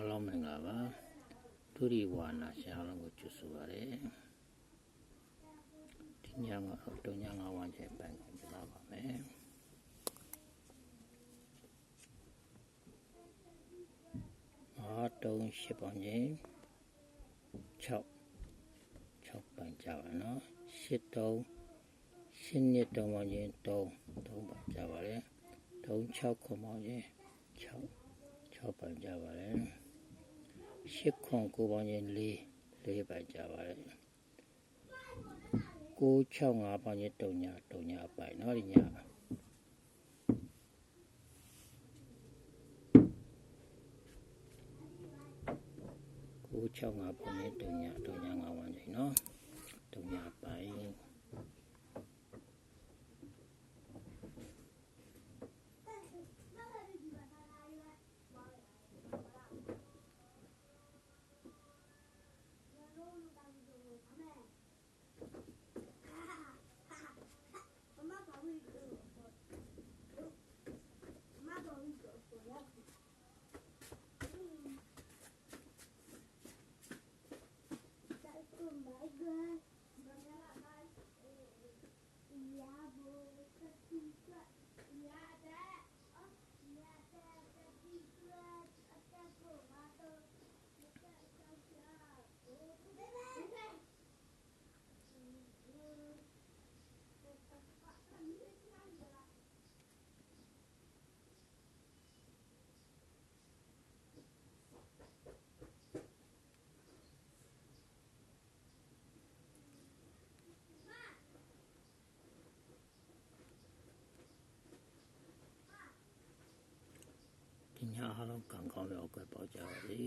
အားလုံးမင်္ဂလာပါဒုရိဝါနာရှင်အားလုံးကိုကြိုဆိုပါရစေဒီညကတော့တုံညငါးဝန်းကျင်ပန်းကိုပြပါပါမယ်အားတုံးရှစ်ပေါင်းချင်း6 6ပန်းကြပါနော်ရှစ်တုံးရှစ်နှစ်တုံးပေါင်းချင်း3 3ပန်းကြပါလေတုံး6ခုပေါင်းချင်း6 6ပန်းကြပါလေ ရှစ်ခွန်ကိုပေါင်းချင်း4 4ပန်းကြပါလေ9 6 5ပေါင်းချင်း3ည3ညပိုင်နော်ဒီညကို6 5ပေါင်းချင်း3ည3ည5ဝန်းချင်းနော်3ညပိုင်ဒီည အားလုံးကံကောင်းတဲ့အောက်ကပေါက်ကြပါစေ